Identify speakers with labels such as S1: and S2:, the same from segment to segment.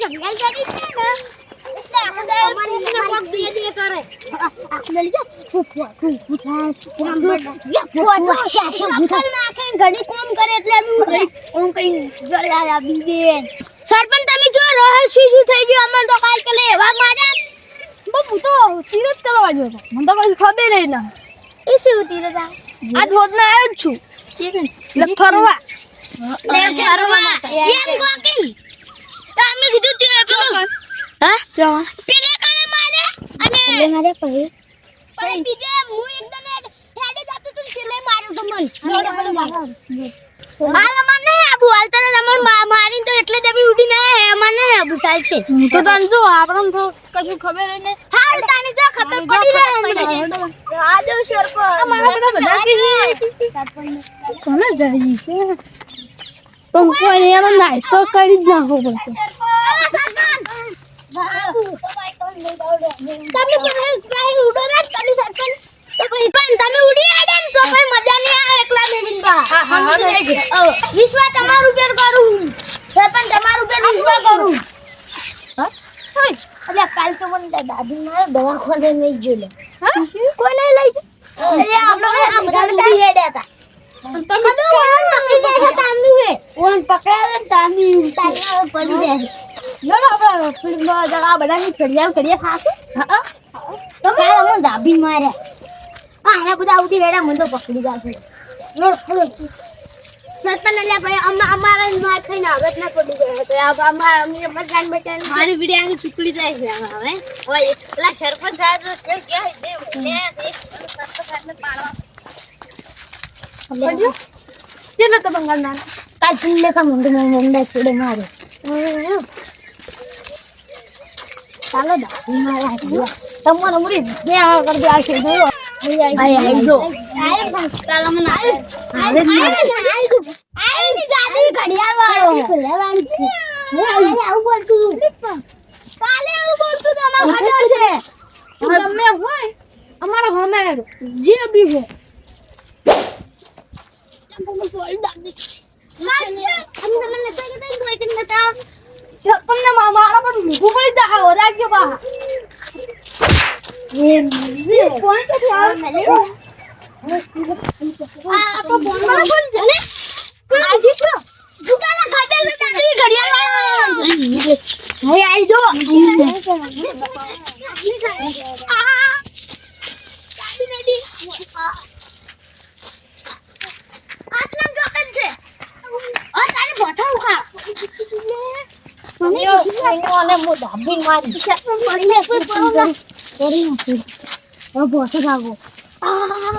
S1: જંગલ કરી છે ને કોક દે દે કરે સરપંચ તમે જો રહે શું થઈ ગયું? અમને તો કાલ પેલે એવા માર્યા.
S2: હું તો તીરથ કરવા ગયો હતો. મને તો કઈ ખબર ના.
S1: એ શું તીરથ આ?
S2: હોદના આવ્યો જ છું. ફરવા.
S1: સરવા એમ પેલું હા પેલે કણે મારે અને
S3: એટલે મારે કહ્યું
S1: પછી બીજે હું એકદમ હેડે જાતો તો હાલ આબુ હાલ તને એટલે તમે ઉડી ના હે નહીં આબુ સાલ છે.
S2: હું તો તને જો આપણને તો કશું ખબર નહીં.
S1: હાલ તાને જો ખબર પડી આ જો
S2: બધા કે કોને છે પણ કોઈ તો કરી જ નાખો પડશે
S1: તમે પણ સાહી ઉડો ના તમે સરપંચ તો પછી પણ તમે ઉડી આડે ને તો પછી મજા નહીં આવે એકલા મેલીન બા
S2: હા, હા, હા, લઈ ગયા.
S1: વિશ્વા તમારું પેર કરું સરપંચ તમારું પેર વિશ્વા કરું
S3: એટલે કાલ તો મને દાદી મારે દવાખાને નહીં ગયો લે
S1: કોઈ નહીં લઈ અરે આપણે આ બધા હેડ્યા હતા.
S2: તમે
S1: પકડી હે ઓન પકડાવે ને તાંદુ? તાંદુ પડી જાય.
S2: લો લો આપણે ફિલ્મમાં જરા બધાની ઘડિયાળ કરીએ ખાશે.
S1: હા તમે? અમને દાબી માર્યા. આ બધા આવતી હેડ્યા મને તો પકડી જાય લો ખરો સરપંચ એટલે ભાઈ અમા અમારા માર ખાઈને આગળ ના પડી ગયા તો આ અમાર અમે મકાન બચાન
S2: મારી વિડિયાની ચૂકડી જાય છે હવે.
S1: ઓય પેલા સરપંચ સાહેબ તો કે કે દે ને સરપંચ સાહેબને પાડવા.
S2: કેટલો તો બંગાળ ના
S3: કાલ લે કા મુંડે મુંડે ચડે મારે. ચાલો દાદી મારા. તમારે મુરી બે આ કરી દે આ છે જો.
S1: આય આય જો. અમાર ખબર છે.
S2: ગમે હોય અમારા હોમે જે બી હો
S1: તમને
S2: મારા પર મૂકવું પડી હા રાખજો બા.
S1: આ તો કોણ છે ને. આ દીકરો દુકાના ખાતે તો તારી ઘડિયાળ વાળો
S3: હવે આઈ જો.
S1: આટલા જોકન છે. આ તારે બોઠા ઉખા.
S3: અને મો દાબી મારી.
S1: પડી લે પડો
S3: કરી નથી હવે બોસે ભાગો બોસે ભાગો હાલ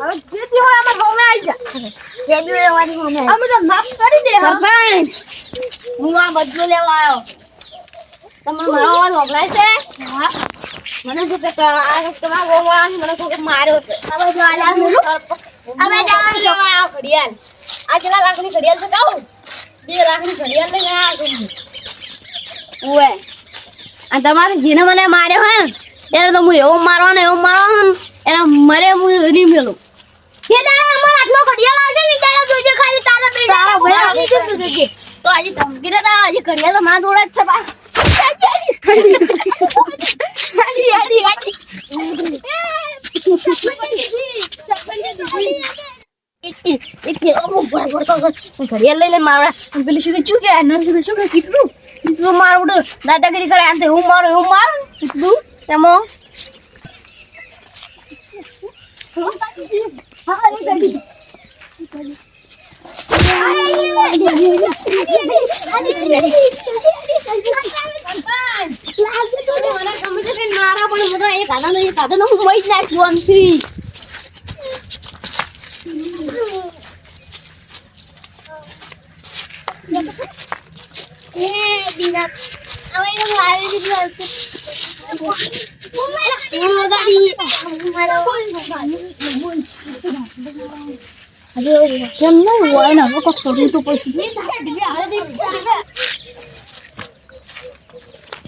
S3: હવે
S2: જે. બી હોય અમાર હોમે આવી જા અમે તો માફ કરી દે
S3: સરપંચ હું આ બદલો લેવા આવ્યો. તમને મારો અવાજ છે? મને શું કે આ તમારા ગો મને કોઈ માર્યો છે?
S1: હવે જો આલા મેલું
S3: હવે જાણ લેવા આવ્યો ઘડિયાળ. આ કેટલા લાખની ઘડિયાળ છે કહું? બે લાખની ઘડિયાળ લઈને આવ્યો ઓએ આ તમારે જેને મને માર્યો હોય ને એને તો હું એવો મારવાનો એવો મારવાનો એના મરે હું નહીં મેલું
S1: કે દાડે અમાર હાથમાં ઘડિયાળ આવશે ને દાડે જોજે ખાલી તારા બેટા
S3: તારા ભાઈ આવી જતું જશે. તો હજી ધમકી દેતા હજી ઘડિયાળ તો મારા જોડે જ છે બા. ઘડિયાળ લઈ લે મારા પેલું શું શું કે નર શું કે કેટલું કેટલું મારું દાદાગીરી કરે તો હું મારું એવું મારું. કેટલું તેમાં છે કે મારા પણ
S2: કેમ નહીં હોય ને હવે કશું તો પછી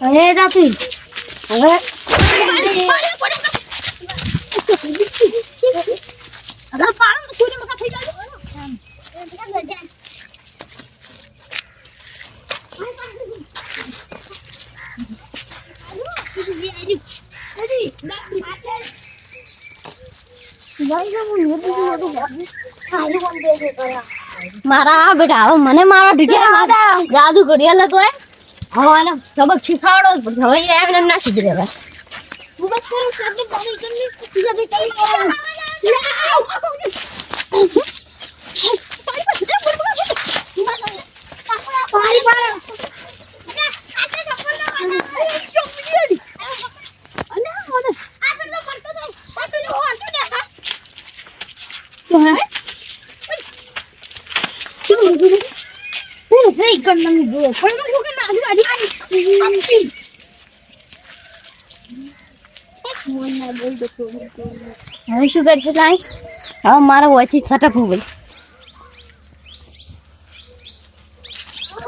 S3: અરે દાદી હવે મારા બેટા હવે મને મારો ઢીકરા જાદુ ઘડિયાળ હતો એ. હવે આને સબક શીખવાડો. જ પડશે. હવે એ એમને એમ ના સુધરે બસ. હવે શું કરશે સાહેબ? હવે મારે ઓછી છટકવું ભાઈ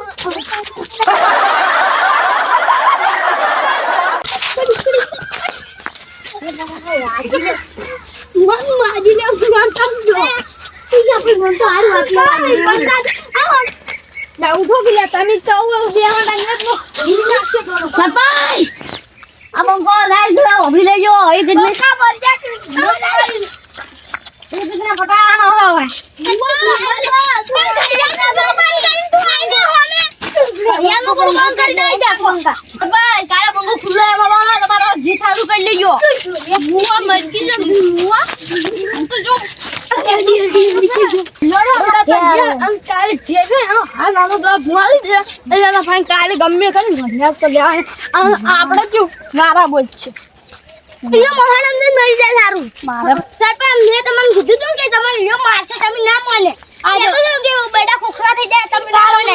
S3: ઉઠો કે લે તમે સૌ સરપંચ આ બંકો લાલ જોડા ઓભી લેજો એ જગ્ને એ જગ્ને પટાવાનો હોય યાનો પણ બંધ કરી દઈ જા ફોનકા સરપંચ! એ બાબા તમારો જી થારું કરી લેજો મુવા મરકી જ મુવા તો જો કાલે જે છે એનો હાલ નાનો પેલા તો આપણે જો મારા બોલ છે યો મોહન મળી જાય સારું મારા સરપંચ મેં તમને કીધું તું કે તમારે યો મારશે તમે ના માને આ તો કે બેડા ખોખરા થઈ જાય તમે ના માને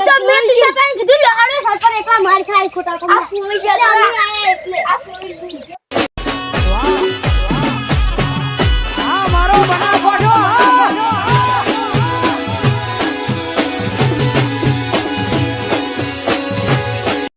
S3: તો મેં તું સરપંચ કીધું લહાડો સરપંચ એકલા માર ખાય ખોટા તમે સુઈ જાય આ સુઈ